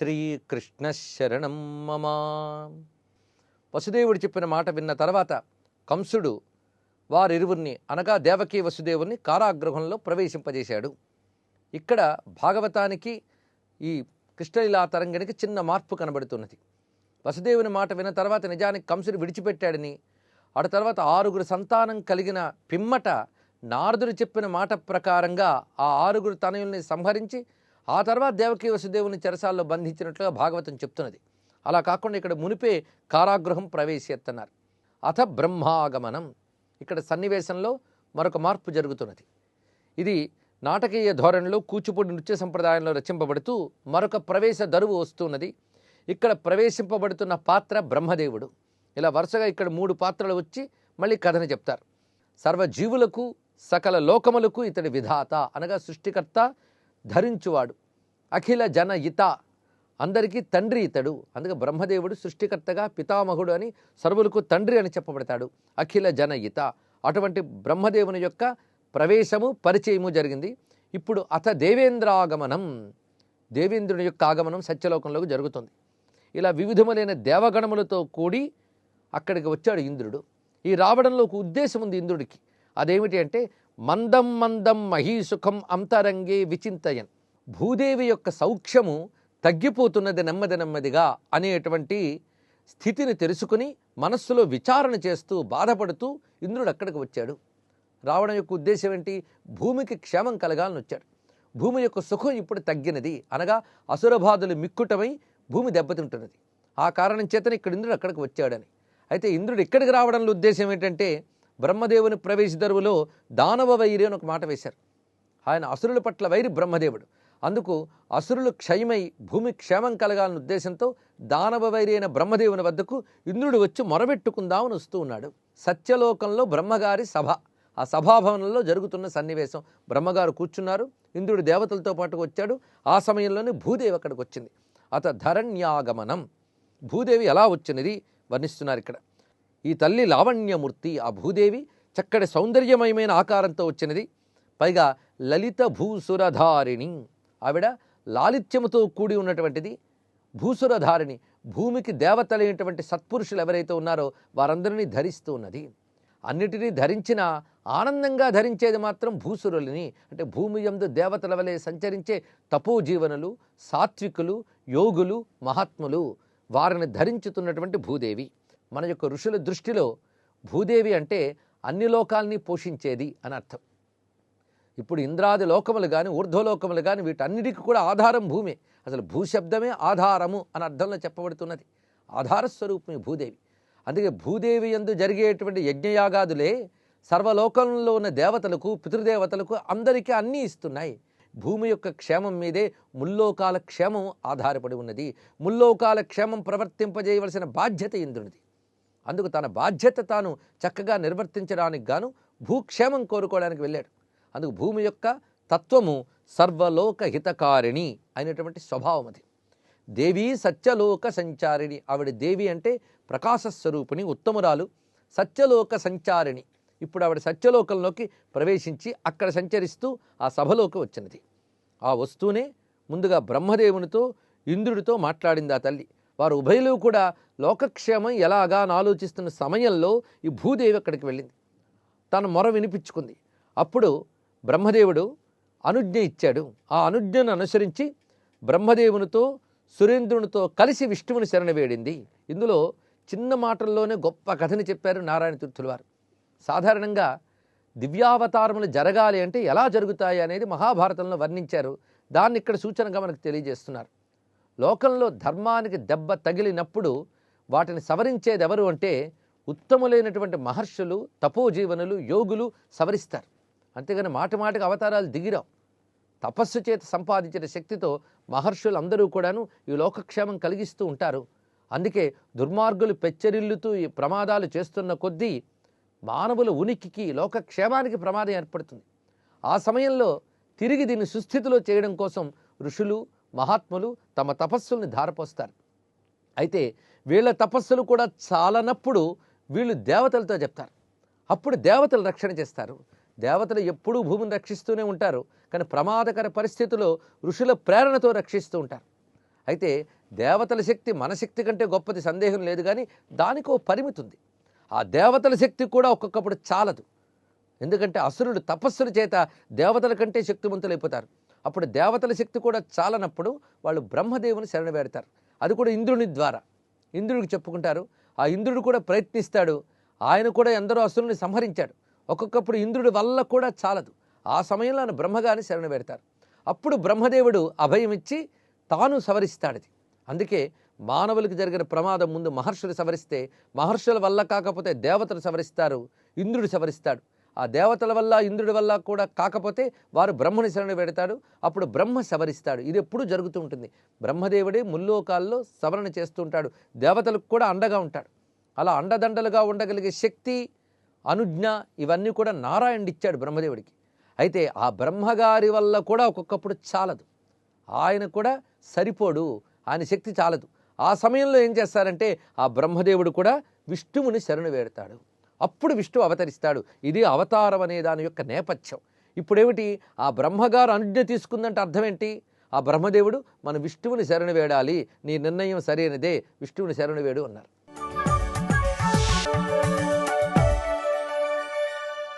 శ్రీకృష్ణ శరణం మమ. వసుదేవుడు చెప్పిన మాట విన్న తర్వాత కంసుడు వారిరువురిని అనగా దేవకీ వసుదేవుని కారాగృహంలో ప్రవేశింపజేశాడు. ఇక్కడ భాగవతానికి ఈ కృష్ణలీలా తరంగానికి చిన్న మార్పు కనబడుతున్నది. వసుదేవుని మాట విన్న తర్వాత నిజానికి కంసుడు విడిచిపెట్టాడని ఆ తర్వాత ఆరుగురు సంతానం కలిగిన పిమ్మట నారదుడు చెప్పిన మాట ప్రకారంగా ఆ ఆరుగురు తనయుల్ని సంహరించి ఆ తర్వాత దేవకీ వసుదేవుని చెరసాల్లో బంధించినట్లుగా భాగవతం చెప్తున్నది. అలా కాకుండా ఇక్కడ మునిపే కారాగృహం ప్రవేశిస్తున్నారు అథ బ్రహ్మాగమనం. ఇక్కడ సన్నివేశంలో మరొక మార్పు జరుగుతున్నది. ఇది నాటకీయ ధోరణిలో కూచిపూడి నృత్య సంప్రదాయంలో రచింపబడుతూ మరొక ప్రవేశ దరువు వస్తున్నది. ఇక్కడ ప్రవేశింపబడుతున్న పాత్ర బ్రహ్మదేవుడు. ఇలా వరుసగా ఇక్కడ మూడు పాత్రలు వచ్చి మళ్ళీ కథను చెప్తారు. సర్వజీవులకు సకల లోకములకు ఇతడి విధాత అనగా సృష్టికర్త ధరించువాడు. అఖిల జన ఇత అందరికీ తండ్రి ఇతడు. అందుకే బ్రహ్మదేవుడు సృష్టికర్తగా పితామహుడు అని సర్వులకు తండ్రి అని చెప్పబడతాడు అఖిల జన ఇత అటువంటి బ్రహ్మదేవుని యొక్క ప్రవేశము పరిచయము జరిగింది. ఇప్పుడు అత దేవేంద్రాగమనం. దేవేంద్రుని యొక్క ఆగమనం సత్యలోకంలోకి జరుగుతుంది. ఇలా వివిధములైన దేవగణములతో కూడి అక్కడికి వచ్చాడు ఇంద్రుడు. ఈ రావడంలో ఒక ఉద్దేశం ఉంది ఇంద్రుడికి. అదేమిటి అంటే మందం మందం మహీసుఖం అంతరంగే విచింతయన్. భూదేవి యొక్క సౌఖ్యము తగ్గిపోతున్నది నెమ్మది నెమ్మదిగా అనేటువంటి స్థితిని తెలుసుకుని మనస్సులో విచారణ చేస్తూ బాధపడుతూ ఇంద్రుడు అక్కడికి వచ్చాడు. రావడం యొక్క ఉద్దేశం ఏంటి? భూమికి క్షేమం కలగాలని వచ్చాడు. భూమి యొక్క సుఖం ఇప్పుడు తగ్గినది. అనగా అసురబాధులు మిక్కుటమై భూమి దెబ్బతింటున్నది. ఆ కారణం చేతనే ఇక్కడ ఇంద్రుడు అక్కడికి వచ్చాడని. అయితే ఇంద్రుడు ఇక్కడికి రావడంలో ఉద్దేశం ఏంటంటే బ్రహ్మదేవుని ప్రవేశ దరువులో దానవ వైరి అని ఒక మాట వేశారు. ఆయన అసురుల పట్ల వైరి బ్రహ్మదేవుడు. అందుకు అసురులు క్షయమై భూమి క్షేమం కలగాలన్న ఉద్దేశంతో దానవ వైరి బ్రహ్మదేవుని వద్దకు ఇంద్రుడు వచ్చి మొరబెట్టుకుందామని వస్తూ ఉన్నాడు. సత్యలోకంలో బ్రహ్మగారి సభ. ఆ సభాభవనంలో జరుగుతున్న సన్నివేశం. బ్రహ్మగారు కూర్చున్నారు. ఇంద్రుడు దేవతలతో పాటు వచ్చాడు. ఆ సమయంలోనే భూదేవి అక్కడికి వచ్చింది. అత ధరణ్యాగమనం. భూదేవి ఎలా వచ్చినది వర్ణిస్తున్నారు ఇక్కడ. ఈ తల్లి లావణ్యమూర్తి ఆ భూదేవి చక్కటి సౌందర్యమయమైన ఆకారంతో వచ్చినది. పైగా లలిత భూసురధారిణి. ఆవిడ లాలిత్యముతో కూడి ఉన్నటువంటిది. భూసురధారిణి భూమికి దేవతలైనటువంటి సత్పురుషులు ఎవరైతే ఉన్నారో వారందరినీ ధరిస్తూ ఉన్నది అన్నిటినీ ధరించిన ఆనందంగా ధరించేది మాత్రం భూసురులని. అంటే భూమి యందు దేవతల వలె సంచరించే తపోజీవనులు సాత్వికులు యోగులు మహాత్ములు. వారిని ధరించుతున్నటువంటి భూదేవి. మన యొక్క ఋషుల దృష్టిలో భూదేవి అంటే అన్ని లోకాల్ని పోషించేది అని అర్థం. ఇప్పుడు ఇంద్రాది లోకములు కానీ ఊర్ధ్వలోకములు కానీ వీటన్నిటికీ కూడా ఆధారం భూమి. అసలు భూశబ్దమే ఆధారము అని అర్థంలో చెప్పబడుతున్నది. ఆధార స్వరూపమే భూదేవి. అందుకే భూదేవి ఎందు జరిగేటువంటి యజ్ఞయాగాదులే సర్వలోకంలో ఉన్న దేవతలకు పితృదేవతలకు అందరికీ అన్నీ ఇస్తున్నాయి. భూమి యొక్క క్షేమం మీదే ముల్లోకాల క్షేమం ఆధారపడి ఉన్నది. ముల్లోకాల క్షేమం ప్రవర్తింపజేయవలసిన బాధ్యత ఇంద్రునిది. అందుకు తన బాధ్యత తాను చక్కగా నిర్వర్తించడానికి గాను భూక్షేమం కోరుకోవడానికి వెళ్ళాడు. అందుకు భూమి యొక్క తత్వము సర్వలోక హితకారిణి అయినటువంటి స్వభావం అది. దేవి సత్యలోక సంచారిణి. ఆవిడ దేవి అంటే ప్రకాశ స్వరూపిణి ఉత్తమురాలు సత్యలోక సంచారిణి. ఇప్పుడు ఆవిడ సత్యలోకంలోకి ప్రవేశించి అక్కడ సంచరిస్తూ ఆ సభలోకి వచ్చినది. ఆ వస్తూనే ముందుగా బ్రహ్మదేవునితో ఇంద్రుడితో మాట్లాడింది ఆ తల్లి. వారు ఉభయలు కూడా లోకక్షేమం ఎలాగా అని ఆలోచిస్తున్న సమయంలో ఈ భూదేవి అక్కడికి వెళ్ళింది. తన మొర వినిపించుకుంది. అప్పుడు బ్రహ్మదేవుడు అనుజ్ఞ ఇచ్చాడు. ఆ అనుజ్ఞను అనుసరించి బ్రహ్మదేవునితో సురేంద్రునితో కలిసి విష్ణువుని శరణ వేడింది. ఇందులో చిన్న మాటల్లోనే గొప్ప కథని చెప్పారు నారాయణ తీర్థుల వారు. సాధారణంగా దివ్యావతారములు జరగాలి అంటే ఎలా జరుగుతాయి అనేది మహాభారతంలో వర్ణించారు. దాన్ని ఇక్కడ సూచనగా మనకు తెలియజేస్తున్నారు. లోకంలో ధర్మానికి దెబ్బ తగిలినప్పుడు వాటిని సవరించేది ఎవరు అంటే ఉత్తములైనటువంటి మహర్షులు తపోజీవనులు యోగులు సవరిస్తారు. అంతేగాని మాట మాటకు అవతారాలు దిగిరావు. తపస్సు చేత సంపాదించిన శక్తితో మహర్షులు అందరూ కూడాను ఈ లోకక్షేమం కలిగిస్తూ ఉంటారు. అందుకే దుర్మార్గులు పెచ్చరిల్లుతూ ఈ ప్రమాదాలు చేస్తున్న కొద్దీ మానవుల ఉనికికి లోకక్షేమానికి ప్రమాదం ఏర్పడుతుంది. ఆ సమయంలో తిరిగి దీన్ని సుస్థితిలో చేయడం కోసం ఋషులు మహాత్ములు తమ తపస్సుల్ని ధారపోస్తారు. అయితే వీళ్ళ తపస్సులు కూడా చాలనప్పుడు వీళ్ళు దేవతలతో చెప్తారు. అప్పుడు దేవతలు రక్షణ చేస్తారు. దేవతలు ఎప్పుడూ భూమిని రక్షిస్తూనే ఉంటారు కానీ ప్రమాదకర పరిస్థితుల్లో ఋషుల ప్రేరణతో రక్షిస్తూ ఉంటారు. అయితే దేవతల శక్తి మన శక్తి కంటే గొప్పది సందేహం లేదు కానీ దానికో పరిమితి ఉంది. ఆ దేవతల శక్తి కూడా ఒక్కొక్కప్పుడు చాలదు. ఎందుకంటే అసురుడు తపస్సుల చేత దేవతల కంటే శక్తివంతులైపోతారు అప్పుడు దేవతల శక్తి కూడా చాలనప్పుడు వాళ్ళు బ్రహ్మదేవుని శరణవేడతారు అది కూడా ఇంద్రుని ద్వారా. ఇంద్రుడికి చెప్పుకుంటారు ఆ ఇంద్రుడు కూడా ప్రయత్నిస్తాడు. ఆయన కూడా ఎందరో అసురుని సంహరించాడు. ఒక్కొక్కప్పుడు ఇంద్రుడి వల్ల కూడా చాలదు. ఆ సమయంలో ఆయన బ్రహ్మగారిని శరణ పెడతారు. అప్పుడు బ్రహ్మదేవుడు అభయం ఇచ్చి తాను సవరిస్తాడది. అందుకే మానవులకు జరిగిన ప్రమాదం ముందు మహర్షులు సవరిస్తే మహర్షుల వల్ల కాకపోతే దేవతలు సవరిస్తారు ఇంద్రుడు సవరిస్తాడు. ఆ దేవతల వల్ల ఇంద్రుడి వల్ల కూడా కాకపోతే వారు బ్రహ్మని శరణ పెడతాడు. అప్పుడు బ్రహ్మ సవరిస్తాడు. ఇది ఎప్పుడూ జరుగుతూ ఉంటుంది. బ్రహ్మదేవుడే ముల్లోకాల్లో సవరణ చేస్తూ ఉంటాడు. దేవతలకు కూడా అండగా ఉంటాడు. అలా అండదండలుగా ఉండగలిగే శక్తి అనుజ్ఞ ఇవన్నీ కూడా నారాయణుడు ఇచ్చాడు బ్రహ్మదేవుడికి. అయితే ఆ బ్రహ్మగారి వల్ల కూడా ఒక్కొక్కప్పుడు చాలదు. ఆయన కూడా సరిపోడు ఆయన శక్తి చాలదు. ఆ సమయంలో ఏం చేస్తారంటే ఆ బ్రహ్మదేవుడు కూడా విష్ణువుని శరణు వేడతాడు. అప్పుడు విష్ణువు అవతరిస్తాడు. ఇది అవతారం అనే దాని యొక్క నేపథ్యం. ఇప్పుడేమిటి? ఆ బ్రహ్మగారు అనుజ్ఞ తీసుకుందంటే అర్థం ఏంటి ఆ బ్రహ్మదేవుడు మన విష్ణువుని శరణు వేడాలి నీ నిర్ణయం సరైనదే విష్ణువుని శరణు వేడు అన్నారు.